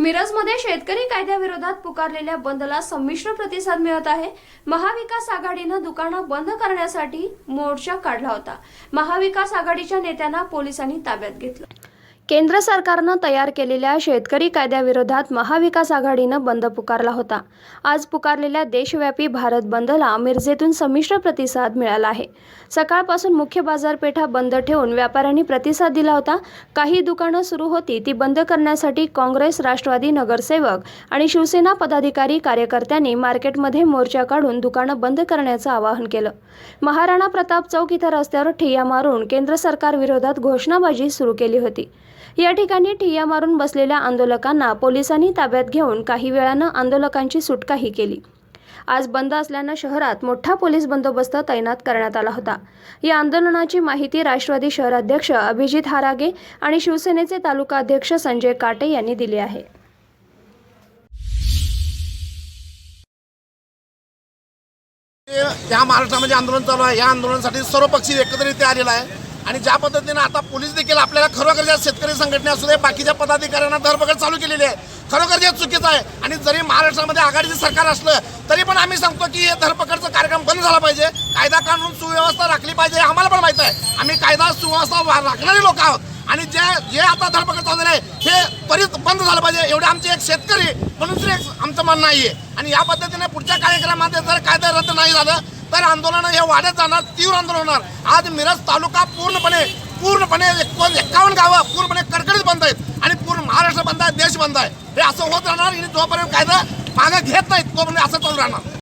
मिरजमध्ये शेतकरी कायद्याविरोधात पुकारलेल्या बंदला संमिश्र प्रतिसाद मिळत आहे. महाविकास आघाडीनं दुकानं बंद करण्यासाठी मोर्चा काढला होता. महाविकास आघाडीच्या नेत्यांना पोलिसांनी ताब्यात घेतलं. केंद्र सरकारनं तयार केलेल्या शेतकरी कायद्याविरोधात महाविकास आघाडीनं बंद पुकारला होता. आज पुकारलेल्या देशव्यापी भारत बंदला मिरजेतून संमिश्र प्रतिसाद मिळाला आहे. सकाळपासून मुख्य बाजारपेठा बंद ठेवून व्यापाऱ्यांनी प्रतिसाद दिला होता. काही दुकानं सुरू होती ती बंद करण्यासाठी काँग्रेस राष्ट्रवादी नगरसेवक आणि शिवसेना पदाधिकारी कार्यकर्त्यांनी मार्केटमध्ये मोर्चा काढून दुकानं बंद करण्याचं आवाहन केलं. महाराणा प्रताप चौक इथं रस्त्यावर ठिय्या मारून केंद्र सरकारविरोधात घोषणाबाजी सुरू केली होती. या ठिकाणी ठिय्या मारून बसलेल्या आंदोलकांना पोलिसांनी ताब्यात घेऊन काही वेळानं आंदोलकांची सुटकाही केली. आज बंद असल्यानं शहरात मोठा पोलीस बंदोबस्त तैनात करण्यात आला होता. या आंदोलनाची माहिती राष्ट्रवादी शहराध्यक्ष अभिजित हारागे आणि शिवसेनेचे तालुका अध्यक्ष संजय काटे यांनी दिली आहे. या महाराष्ट्रामध्ये आंदोलन चालू आहे या आंदोलनासाठी सर्व पक्षी आलेला आहे. आणि ज्या पद्धतीने आता पोलीस देखील आपल्याला खरोखर ज्या शेतकरी संघटना असू दे बाकीच्या पदाधिकाऱ्यांना धरपकड चालू केलेली आहे. खरोखर जे चुकीचं आहे. आणि जरी महाराष्ट्रामध्ये आघाडीचं सरकार असलं तरी पण आम्ही सांगतो की हे धरपकडचा कार्यक्रम बंद झाला पाहिजे. कायदा कानून सुव्यवस्था राखली पाहिजे आम्हाला पण माहीत आहे. आम्ही कायदा सुव्यवस्था वा- राखणारे लोक आहोत. आणि जे जे आता धरपकड चालू आहे हे त्वरित बंद झालं पाहिजे. एवढे आमचे एक शेतकरी म्हणून तरी एक आमचं म्हणणं आहे आणि या पद्धतीने पुढच्या कार्यक्रमामध्ये जर कायदा रद्द नाही झालं तर आंदोलन हे वाढत जाणार तीव्र आंदोलन होणार. आज मिरज तालुका पूर्णपणे पूर्णपणे एकोण एकावन्न गावं पूर्णपणे कडकडीत बंद आहेत आणि पूर्ण महाराष्ट्र बंद आहे देश बंद आहे. हे असं होत राहणार आणि जोपर्यंत कायदा मागं घेत नाहीत तोपर्यंत असं चालू राहणार.